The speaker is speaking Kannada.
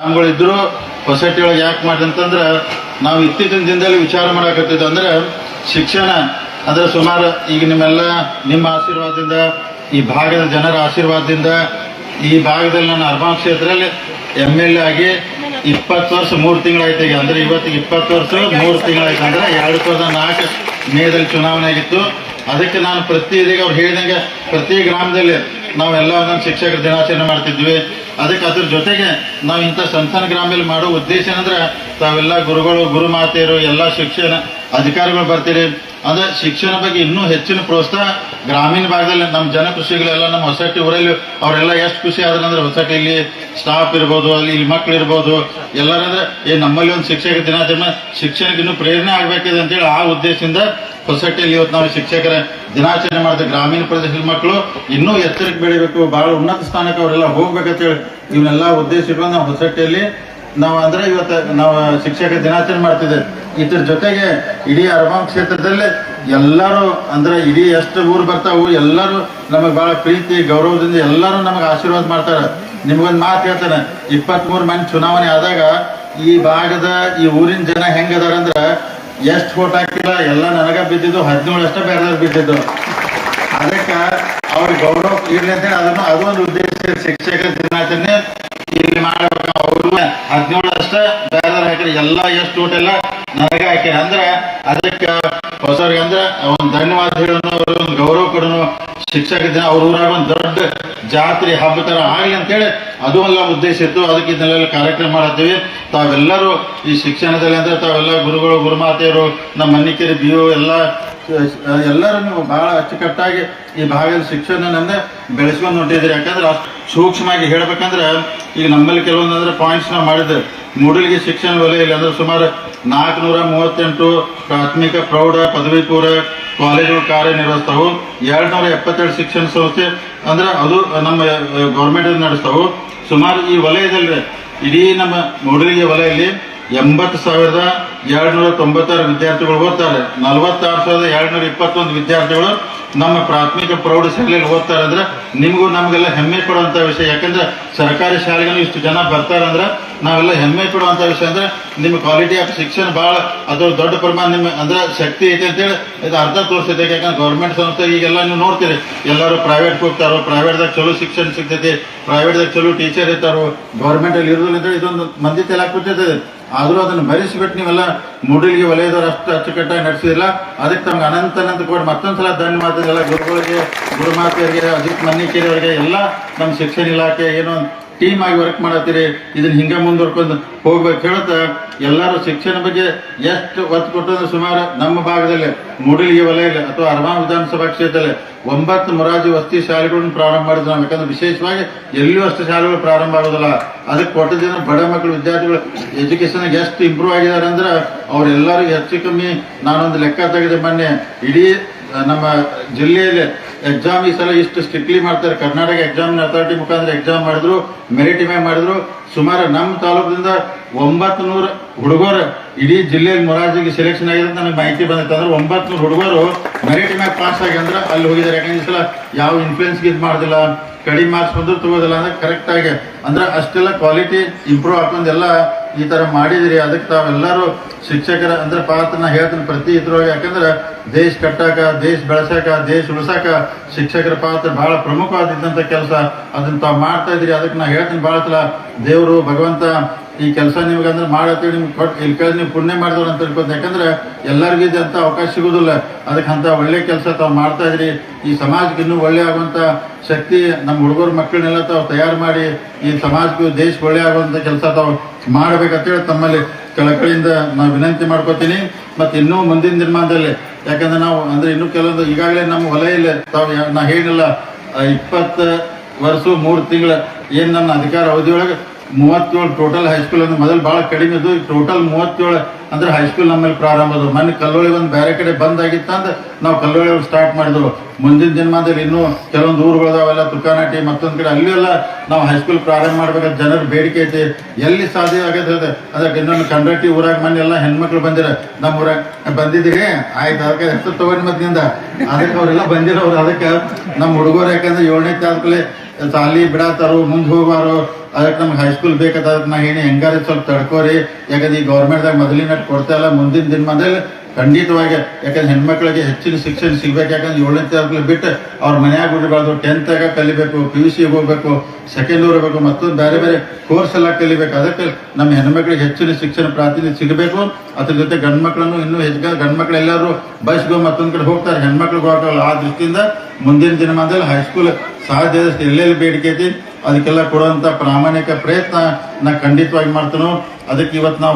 ನಮ್ಗಳಿದ್ರು ಸೊಸೈಟಿ ಒಳಗೆ ಯಾಕೆ ಮಾಡಿದೆ ಅಂತಂದ್ರೆ ನಾವು ಇತ್ತೀಚಿನ ದಿನದಲ್ಲಿ ವಿಚಾರ ಮಾಡಕತ್ತಿದ್ದು ಅಂದ್ರೆ ಶಿಕ್ಷಣ ಅಂದ್ರೆ ಸುಮಾರು ಈಗ ನಿಮ್ಮೆಲ್ಲ ನಿಮ್ಮ ಆಶೀರ್ವಾದದಿಂದ, ಈ ಭಾಗದ ಜನರ ಆಶೀರ್ವಾದದಿಂದ ಈ ಭಾಗದಲ್ಲಿ ನಾನು ಅರ್ಬಾನ್ ಕ್ಷೇತ್ರದಲ್ಲಿ ಎಂ ಎಲ್ ಎ ಆಗಿ ಇಪ್ಪತ್ತು ವರ್ಷ, ಮೂರು ತಿಂಗಳಾಯ್ತು ಈಗ. ಅಂದ್ರೆ ಇವತ್ತಿಗೆ ಇಪ್ಪತ್ತು ವರ್ಷ, ಮೂರು ತಿಂಗಳಾಯ್ತು ಅಂದ್ರೆ ಎರಡು ಸಾವಿರದ ನಾಲ್ಕು ಮೇದಲ್ಲಿ ಚುನಾವಣೆ ಆಗಿತ್ತು. ಅದಕ್ಕೆ ನಾನು ಪ್ರತಿ ಇದೀಗ ಅವ್ರು ಹೇಳಿದಂಗೆ ಪ್ರತಿ ಗ್ರಾಮದಲ್ಲಿ ನಾವೆಲ್ಲ ಒಂದೊಂದು ಶಿಕ್ಷಕರ ದಿನಾಚರಣೆ ಮಾಡ್ತಿದ್ವಿ. ಅದಕ್ಕೆ ಅದ್ರ ಜೊತೆಗೆ ನಾವು ಇಂಥ ಸಂಸ್ಥಾನ ಗ್ರಾಮದಲ್ಲಿ ಮಾಡೋ ಉದ್ದೇಶ ಏನಂದ್ರೆ ತಾವೆಲ್ಲ ಗುರುಗಳು ಗುರು ಮಾತೆಯರು ಎಲ್ಲ ಶಿಕ್ಷಣ ಅಧಿಕಾರಿಗಳು ಬರ್ತೀರಿ. ಅಂದ್ರೆ ಶಿಕ್ಷಣ ಬಗ್ಗೆ ಇನ್ನೂ ಹೆಚ್ಚಿನ ಪ್ರೋತ್ಸಾಹ ಗ್ರಾಮೀಣ ಭಾಗದಲ್ಲಿ ನಮ್ಮ ಜನ ಖುಷಿಗಳೆಲ್ಲ ನಮ್ಮ ಹೊಸಟ್ಟಿ ಊರಲ್ಲಿ ಅವರೆಲ್ಲ ಎಷ್ಟು ಖುಷಿ ಆದ್ರೆ ಅಂದ್ರೆ ಹೊಸಟ್ಟಿಲಿ ಸ್ಟಾಫ್ ಇರ್ಬೋದು, ಅಲ್ಲಿ ಇಲ್ಲಿ ಮಕ್ಳು ಇರ್ಬೋದು ಎಲ್ಲರಂದ್ರೆ ಏ, ನಮ್ಮಲ್ಲಿ ಒಂದು ಶಿಕ್ಷಕ ದಿನಾಚರಣೆ, ಶಿಕ್ಷಣಕ್ಕೆ ಇನ್ನೂ ಪ್ರೇರಣೆ ಆಗ್ಬೇಕಿದೆ ಅಂತೇಳಿ ಆ ಉದ್ದೇಶದಿಂದ ಹೊಸಟ್ಟಿಯಲ್ಲಿ ಇವತ್ತು ನಾವು ಶಿಕ್ಷಕರ ದಿನಾಚರಣೆ ಮಾಡಿದ ಗ್ರಾಮೀಣ ಪ್ರದೇಶದ ಮಕ್ಕಳು ಇನ್ನೂ ಎತ್ತರಕ್ಕೆ ಬೆಳಿಬೇಕು, ಬಹಳ ಉನ್ನತ ಸ್ಥಾನಕ್ಕೆ ಅವರೆಲ್ಲ ಹೋಗ್ಬೇಕಂತೇಳಿ ಇವನ್ನೆಲ್ಲ ಉದ್ದೇಶ ಇಟ್ಕೊಂಡು ನಾವು ಹೊಸಟ್ಟಿಯಲ್ಲಿ ನಾವು ಅಂದ್ರೆ ಇವತ್ತು ನಾವು ಶಿಕ್ಷಕ ದಿನಾಚರಣೆ ಮಾಡ್ತಿದ್ದೇವೆ. ಇದ್ರ ಜೊತೆಗೆ ಇಡೀ ಅರಬಾಂ ಕ್ಷೇತ್ರದಲ್ಲಿ ಎಲ್ಲರೂ ಅಂದ್ರೆ ಇಡೀ ಎಷ್ಟು ಊರು ಬರ್ತಾವು ಎಲ್ಲರೂ ನಮಗೆ ಬಹಳ ಪ್ರೀತಿ, ಗೌರವದಿಂದ ಎಲ್ಲರೂ ನಮಗೆ ಆಶೀರ್ವಾದ ಮಾಡ್ತಾರೆ. ನಿಮ್ಗೊಂದು ಮಾತು ಹೇಳ್ತಾನೆ. ಇಪ್ಪತ್ಮೂರು ಮಂದಿ ಚುನಾವಣೆ ಆದಾಗ ಈ ಭಾಗದ ಈ ಊರಿನ ಜನ ಹೆಂಗದಾರ ಅಂದ್ರೆ ಎಷ್ಟು ಓಟ್ ಹಾಕಿಲ್ಲ, ಎಲ್ಲ ನನಗ ಬಿದ್ದಿದ್ದು ಹದಿನೇಳು ಅಷ್ಟೇ ಬೇರೆದವ್ರು ಬಿದ್ದಿದ್ದು. ಅದಕ್ಕೆ ಅವ್ರ ಗೌರವ ಇರ್ಲಿ ಅಂತ ಹೇಳಿ ಅದನ್ನು ಅದು ಒಂದು ಉದ್ದೇಶ ಶಿಕ್ಷಕ ದಿನಾಚರಣೆ ಇಲ್ಲಿ ಮಾಡಬೇಕು ಅವ್ರಿಗೆ ಹದಿನೇಳು ಅಷ್ಟೇ ಬೇರೆದವ್ರು ಹಾಕಿದ್ರೆ ಎಲ್ಲ ಎಷ್ಟು ಓಟ್ ಎಲ್ಲ ನನಗೆ ಹಾಕಿರಿ ಅಂದ್ರೆ ಅದಕ್ಕೆ ಹೊಸವ್ರಿಗೆ ಅಂದ್ರೆ ಒಂದು ಧನ್ಯವಾದ ಹೇಳೋಣ ಅವ್ರಿಗೆ ಒಂದು ಗೌರವ ಕೊಡೋಣ ಶಿಕ್ಷಕ ದಿನ, ಅವ್ರ ಊರಾಗ ಒಂದು ದೊಡ್ಡ ಜಾತ್ರೆ, ಹಬ್ಬ ತರ ಆಗ್ಲಿ ಅಂತೇಳಿ ಅದು ಎಲ್ಲ ಉದ್ದೇಶ ಇತ್ತು ಅದಕ್ಕೆ ಇದನ್ನೆಲ್ಲ ಕಾರ್ಯಕ್ರಮ ಮಾಡತ್ತೀವಿ ತಾವೆಲ್ಲರೂ ಈ ಶಿಕ್ಷಣದಲ್ಲಿ ಅಂದ್ರೆ ತಾವೆಲ್ಲ ಗುರುಗಳು, ಗುರುಮಾತೆಯರು, ನಮ್ಮ ಮನ್ನಿಕೇರಿ ಬಿ ಎಲ್ಲ ಎಲ್ಲರೂ ಬಹಳ ಅಚ್ಚುಕಟ್ಟಾಗಿ ಈ ಭಾಗದ ಶಿಕ್ಷಣ ಬೆಳೆಸ್ಕೊಂಡು ಹೊಂಟಿದ್ದೀರಿ. ಯಾಕಂದ್ರೆ ಸೂಕ್ಷ್ಮವಾಗಿ ಹೇಳ್ಬೇಕಂದ್ರೆ ಈಗ ನಮ್ಮಲ್ಲಿ ಕೆಲವೊಂದಂದ್ರೆ ಪಾಯಿಂಟ್ಸ್ ನಾವು ಮಾಡಿದ್ದೆ ಮೂಡಲಿಗೆ ಶಿಕ್ಷಣ ವಲಯ ಅಂದ್ರೆ ಸುಮಾರು ನಾಲ್ಕುನೂರ ಮೂವತ್ತೆಂಟು ಪ್ರಾಥಮಿಕ ಪ್ರೌಢ, ಪದವಿ ಪೂರ್ವ ಕಾಲೇಜುಗಳು ಕಾರ್ಯನಿರ್ವಹಿಸ್ತಾವು. ಎರಡು ನೂರ ಎಪ್ಪತ್ತೆರಡು ಶಿಕ್ಷಣ ಸಂಸ್ಥೆ ಅಂದ್ರೆ ಅದು ನಮ್ಮ ಗೌರ್ಮೆಂಟ್ ನಡೆಸ್ತಾವು. ಸುಮಾರು ಈ ವಲಯದಲ್ಲಿ, ಇಡೀ ನಮ್ಮ ಮೂಡಲಿಗೆ ವಲಯದಲ್ಲಿ ಎಂಬತ್ತು ಸಾವಿರದ ಎರಡ್ನೂರ ತೊಂಬತ್ತಾರು ವಿದ್ಯಾರ್ಥಿಗಳು ಓದ್ತಾರೆ. ನಲವತ್ತಾರು ಸಾವಿರದ ಎರಡ್ನೂರ ಇಪ್ಪತ್ತೊಂದು ವಿದ್ಯಾರ್ಥಿಗಳು ನಮ್ಮ ಪ್ರಾಥಮಿಕ ಪ್ರೌಢ ಶಾಲೆಯಲ್ಲಿ ಓದ್ತಾರೆ ಅಂದ್ರೆ ನಿಮಗೂ ನಮಗೆಲ್ಲ ಹೆಮ್ಮೆ ಕೊಡುವಂಥ ವಿಷಯ. ಯಾಕಂದ್ರೆ ಸರ್ಕಾರಿ ಶಾಲೆಗಳು ಇಷ್ಟು ಜನ ಬರ್ತಾರೆ ಅಂದ್ರೆ ನಾವೆಲ್ಲ ಹೆಮ್ಮೆ ಕೊಡುವಂಥ ವಿಷಯ ಅಂದ್ರೆ ನಿಮ್ಮ ಕ್ವಾಲಿಟಿ ಆಫ್ ಶಿಕ್ಷಣ ಬಹಳ ಅದು ದೊಡ್ಡ ಪ್ರಮಾಣ ನಿಮ್ಮ ಅಂದ್ರೆ ಶಕ್ತಿ ಐತೆ ಅಂತೇಳಿ ಇದು ಅರ್ಧ ತೋರಿಸಿದೆ ಯಾಕಂದ್ರೆ ಗೌರ್ಮೆಂಟ್ ಸಂಸ್ಥೆ ಈಗೆಲ್ಲ ನೀವು ನೋಡ್ತೀರಿ, ಎಲ್ಲರೂ ಪ್ರೈವೇಟ್ ಹೋಗ್ತಾರೋ ಪ್ರೈವೇಟ್ದಾಗ ಚಲೋ ಶಿಕ್ಷಣ ಸಿಗ್ತೈತಿ ಪ್ರೈವೇಟ್ದಾಗ ಚಲೋ ಟೀಚರ್ ಇರ್ತಾರೋ ಗೌರ್ಮೆಂಟಲ್ಲಿ ಇರೋದಿಲ್ಲ ಅಂತೇಳಿ ಇದೊಂದು ಮಂದಿ ತೆಲಾಕ್ಬಿಟ್ಟಿರ್ತದೆ ಆದ್ರೂ ಅದನ್ನು ಭರಿಸಿಬಿಟ್ಟು ನೀವೆಲ್ಲ ಮೂಡಲಿಗೆ ಒಲೆಯದವ್ರು ಅಷ್ಟು ಅಚ್ಚುಕಟ್ಟಾಗಿ ನಡೆಸಿದಿಲ್ಲ. ಅದಕ್ಕೆ ತಮ್ಗೆ ಅನಂತ ಅನಂತ ಕೊಡಿ ಮತ್ತೊಂದ್ಸಲ ದಂಡ ಎಲ್ಲ ಗುರುಗಳಿಗೆ, ಗುರುಮಾತೆಯರಿಗೆ, ಅಜಿತ್ ಮನ್ನಿಕೇರಿ ಅವರಿಗೆ ಎಲ್ಲ ನಮ್ಮ ಶಿಕ್ಷಣ ಇಲಾಖೆ ಏನೋ ಟೀಮ್ ಆಗಿ ವರ್ಕ್ ಮಾಡತ್ತೀರಿ, ಇದನ್ನ ಹಿಂಗೆ ಮುಂದುವರ್ಕೊಂಡು ಹೋಗ್ಬೇಕು ಹೇಳ್ತಾ ಎಲ್ಲರೂ ಶಿಕ್ಷಣ ಬಗ್ಗೆ ಎಷ್ಟು ಒತ್ತು ಕೊಟ್ಟಂದ್ರೆ ಸುಮಾರು ನಮ್ಮ ಭಾಗದಲ್ಲಿ, ಮೂಡಲಿಗೆ ವಲಯದಲ್ಲಿ ಅಥವಾ ಅರ್ಮಾ ವಿಧಾನಸಭಾ ಕ್ಷೇತ್ರದಲ್ಲಿ ಒಂಬತ್ತು ಮೊರಾಜಿ ವಸ್ತಿ ಶಾಲೆಗಳನ್ನು ಪ್ರಾರಂಭ ಮಾಡಿದ್ರು ನಾವು. ಯಾಕಂದ್ರೆ ವಿಶೇಷವಾಗಿ ಎಲ್ಲಿಯೂ ಅಷ್ಟು ಶಾಲೆಗಳು ಪ್ರಾರಂಭ ಆಗೋದಿಲ್ಲ. ಅದಕ್ಕೆ ಕೊಟ್ಟಿದ್ದ ಬಡ ಮಕ್ಕಳು, ವಿದ್ಯಾರ್ಥಿಗಳು ಎಜುಕೇಶನ್ ಎಷ್ಟು ಇಂಪ್ರೂವ್ ಆಗಿದ್ದಾರೆ ಅಂದ್ರೆ ಅವರೆಲ್ಲರೂ ಹೆಚ್ಚು ಕಮ್ಮಿ ನಾನೊಂದು ಲೆಕ್ಕ ತೆಗೆದೆ ಮೊನ್ನೆ ಇಡೀ ನಮ್ಮ ಜಿಲ್ಲೆಯಲ್ಲಿ ಎಕ್ಸಾಮ್ ಈ ಸಲ ಇಷ್ಟು ಸ್ಟ್ರಿಕ್ಟ್ಲಿ ಮಾಡ್ತಾರೆ. ಕರ್ನಾಟಕ ಎಕ್ಸಾಮ್ ಅಥಾರಿಟಿ ಮುಖಾಂತರ ಎಕ್ಸಾಮ್ ಮಾಡಿದ್ರು ಮೆರಿಟಿಮೇ ಮಾಡಿದ್ರು. ಸುಮಾರು ನಮ್ಮ ತಾಲೂಕಿನಿಂದ ಒಂಬತ್ತು ನೂರ ಹುಡುಗರು ಇಡೀ ಜಿಲ್ಲೆಯಲ್ಲಿ ಮೊರಾಜಿಗೆ ಸೆಲೆಕ್ಷನ್ ಆಗಿದೆ ಅಂತ ನನಗೆ ಮಾಹಿತಿ ಬಂದಿತ್ತು. ಅಂದ್ರೆ ಒಂಬತ್ತು ನೂರು ಹುಡುಗರು ಮೆರಿಟ್ ಪಾಸ್ ಆಗಿ ಅಂದ್ರೆ ಅಲ್ಲಿ ಹೋಗಿದ್ದಾರೆ. ಯಾಕಂದ್ರೆ ಈ ಸಲ ಯಾವ ಇನ್ಫ್ಲೂಯೆನ್ಸ್ ಇದು ಮಾಡೋದಿಲ್ಲ, ಕಡಿಮೆ ಮಾರ್ಕ್ಸ್ ಬಂದ್ರು ತಗೋದಿಲ್ಲ ಅಂದ್ರೆ ಕರೆಕ್ಟ್ ಆಗಿ. ಅಂದ್ರೆ ಅಷ್ಟೆಲ್ಲ ಕ್ವಾಲಿಟಿ ಇಂಪ್ರೂವ್ ಹಾಕೊಂಡು ಈ ತರ ಮಾಡಿದಿರಿ, ಅದಕ್ಕೆ ತಾವೆಲ್ಲರೂ ಶಿಕ್ಷಕರ, ಅಂದ್ರೆ ಪಾತ್ರನ ಹೇಳ್ತೀನಿ ಪ್ರತಿ ಇದ್ರೊಳಗೆ. ಯಾಕಂದ್ರೆ ದೇಶ ಕಟ್ಟಾಕ, ದೇಶ ಬೆಳೆಸಾಕ, ದೇಶ ಉಳಿಸಾಕ ಶಿಕ್ಷಕರ ಪಾತ್ರ ಬಹಳ ಪ್ರಮುಖವಾದಿದ್ದಂತ ಕೆಲಸ. ಅದನ್ನ ತಾವು ಮಾಡ್ತಾ ಇದ್ರಿ ಅದಕ್ಕೆ ನಾ ಹೇಳ್ತೀನಿ ಬಹಳ ಸಲ. ದೇವರು ಭಗವಂತ ಈ ಕೆಲಸ ನಿಮ್ಗೆ ಅಂದ್ರೆ ಮಾಡತ್ತೀವಿ, ನಿಮ್ಗೆ ಕೊಟ್ಟು ಇಲ್ಲಿ ಕೇಳಿ ನೀವು ಪುಣ್ಯ ಮಾಡಿದವ್ರು ಅಂತ ತಿಳ್ಕೊತ ಯಾಕಂದ್ರೆ ಎಲ್ಲರಿಗೂ ಅಂತ ಅವಕಾಶ ಸಿಗೋದಿಲ್ಲ. ಅದಕ್ಕೆ ಅಂತ ಒಳ್ಳೆ ಕೆಲಸ ತಾವು ಮಾಡ್ತಾ ಇದ್ರಿ. ಈ ಸಮಾಜಕ್ಕೆ ಇನ್ನೂ ಒಳ್ಳೆ ಆಗುವಂತ ಶಕ್ತಿ ನಮ್ಮ ಹುಡುಗರ, ಮಕ್ಕಳನ್ನೆಲ್ಲ ತಾವು ತಯಾರು ಮಾಡಿ ಈ ಸಮಾಜಕ್ಕೂ ದೇಶಕ್ಕೆ ಒಳ್ಳೆ ಆಗುವಂತ ಕೆಲಸ ತಾವು ಮಾಡ್ಬೇಕಂತೇಳಿ ತಮ್ಮಲ್ಲಿ ಕಳಕಳಿಯಿಂದ ನಾವು ವಿನಂತಿ ಮಾಡ್ಕೋತೀನಿ. ಮತ್ತೆ ಇನ್ನೂ ಮುಂದಿನ ದಿನಮಾನದಲ್ಲಿ, ಯಾಕಂದ್ರೆ ನಾವು ಅಂದ್ರೆ ಇನ್ನೂ ಕೆಲವೊಂದು ಈಗಾಗಲೇ ನಮ್ಮ ವಲಯಲ್ಲಿ ತಾವು ನಾ ಹೇಳಿಲ್ಲ ಇಪ್ಪತ್ತು ವರ್ಷ ಮೂರು ತಿಂಗಳ ಏನು ನನ್ನ ಅಧಿಕಾರ ಅವಧಿಯೊಳಗೆ ಮೂವತ್ತೇಳು ಟೋಟಲ್ ಹೈಸ್ಕೂಲ್ ಅಂದ್ರೆ ಮೊದಲು ಭಾಳ ಕಡಿಮೆ ಇದ್ದು ಟೋಟಲ್ ಮೂವತ್ತೇಳು ಅಂದ್ರೆ ಹೈಸ್ಕೂಲ್ ನಮ್ಮಲ್ಲಿ ಪ್ರಾರಂಭ ಅದು ಮೊನ್ನೆ ಕಲ್ಲೋಳಿ ಒಂದು ಬೇರೆ ಕಡೆ ಬಂದ್ ಆಗಿತ್ತು ಅಂತ ನಾವು ಕಲ್ಲೋಳಿ ಸ್ಟಾರ್ಟ್ ಮಾಡಿದ್ರು ಮುಂದಿನ ದಿನಮಾನದಲ್ಲಿ ಇನ್ನೂ ಕೆಲವೊಂದು ಊರುಗಳು ಅವೆಲ್ಲ ತುಕಾನಾಟಿ ಮತ್ತೊಂದು ಕಡೆ, ಅಲ್ಲಿ ಎಲ್ಲ ನಾವು ಹೈಸ್ಕೂಲ್ ಪ್ರಾರಂಭ ಮಾಡ್ಬೇಕಾದ್ರೆ ಜನರ ಬೇಡಿಕೆ ಐತಿ. ಎಲ್ಲಿ ಸಾಧ್ಯ ಆಗತ್ತೆ ಅದು ಅದಕ್ಕೆ ಇನ್ನೊಂದು ಕಂಡಕ್ಟಿ ಊರಾಗ ಮನೆ ಎಲ್ಲ ಹೆಣ್ಮಕ್ಳು ಬಂದಿರ. ನಮ್ಮ ಊರಾಗ ಬಂದಿದ್ದೀರಿ ಆಯ್ತು, ಅದಕ್ಕೆ ಹೆಸರು ತಗೊಂಡು ಮತ್ತಿಂದ ಅದಕ್ಕೆ ಅವರೆಲ್ಲ ಬಂದಿರೋರು. ಅದಕ್ಕೆ ನಮ್ಮ ಹುಡುಗರು ಯಾಕಂದ್ರೆ ಏಳನೇ ತಾಲೂಕಲ್ಲಿ ಸಾಲಿ ಬಿಡಾತಾರು, ಮುಂದೆ ಹೋಗ್ಬಾರು. ಅದಕ್ಕೆ ನಮ್ಗೆ ಹೈಸ್ಕೂಲ್ ಬೇಕಾದ ನಾ ಹೇಳಿ ಹೆಂಗಾರ ಸ್ವಲ್ಪ ತಡ್ಕೋರಿ. ಯಾಕಂದ್ರೆ ಈ ಗೌರ್ಮೆಂಟ್ದಾಗ ಮೊದಲಿನ ಕೊಡ್ತಾ ಇಲ್ಲ, ಮುಂದಿನ ದಿನಮಾನದಲ್ಲಿ ಖಂಡಿತವಾಗಿ, ಯಾಕಂದ್ರೆ ಹೆಣ್ಮಕ್ಳಿಗೆ ಹೆಚ್ಚಿನ ಶಿಕ್ಷಣ ಸಿಗ್ಬೇಕು. ಯಾಕಂದ್ರೆ ಏಳನೇ ತರಗತಿ ಬಿಟ್ಟು ಅವ್ರ ಮನೆಯಾಗ ಬಿಡಬಾರ್ದು ಟೆಂತಾಗ ಕಲಿಬೇಕು ಪಿ ಯು ಸಿ ಹೋಗ್ಬೇಕು ಸೆಕೆಂಡ್ ಹೋಗ್ಬೇಕು, ಮತ್ತೊಂದು ಬೇರೆ ಬೇರೆ ಕೋರ್ಸ್ ಎಲ್ಲ ಕಲಿಬೇಕು. ಅದಕ್ಕೆ ನಮ್ಮ ಹೆಣ್ಮಕ್ಳಿಗೆ ಹೆಚ್ಚಿನ ಶಿಕ್ಷಣ ಪ್ರಾತಿನಿಧ್ಯ ಸಿಗಬೇಕು. ಅದ್ರ ಜೊತೆ ಗಂಡು ಮಕ್ಕಳನ್ನು ಇನ್ನೂ ಹೆಚ್ಚು ಗಂಡು ಮಕ್ಳು ಎಲ್ಲರೂ ಮತ್ತೊಂದು ಕಡೆ ಹೋಗ್ತಾರೆ. ಹೆಣ್ಮಕ್ಳಿಗೆ ಹೋಗಲ್ಲ ಆ ದೃಷ್ಟಿಯಿಂದ ಮುಂದಿನ ದಿನಮಾನದಲ್ಲಿ ಹೈಸ್ಕೂಲ್ ಸಾಧ್ಯದಷ್ಟು ಎಲ್ಲೆಲ್ಲಿ ಬೇಡಿಕೆ ಐತಿ ಅದಕ್ಕೆಲ್ಲ ಕೊಡುವಂತ ಪ್ರಾಮಾಣಿಕ ಪ್ರಯತ್ನ ನಾ ಖಂಡಿತವಾಗಿ ಮಾಡ್ತಾನೋ. ಅದಕ್ಕೆ ಇವತ್ತು ನಾವು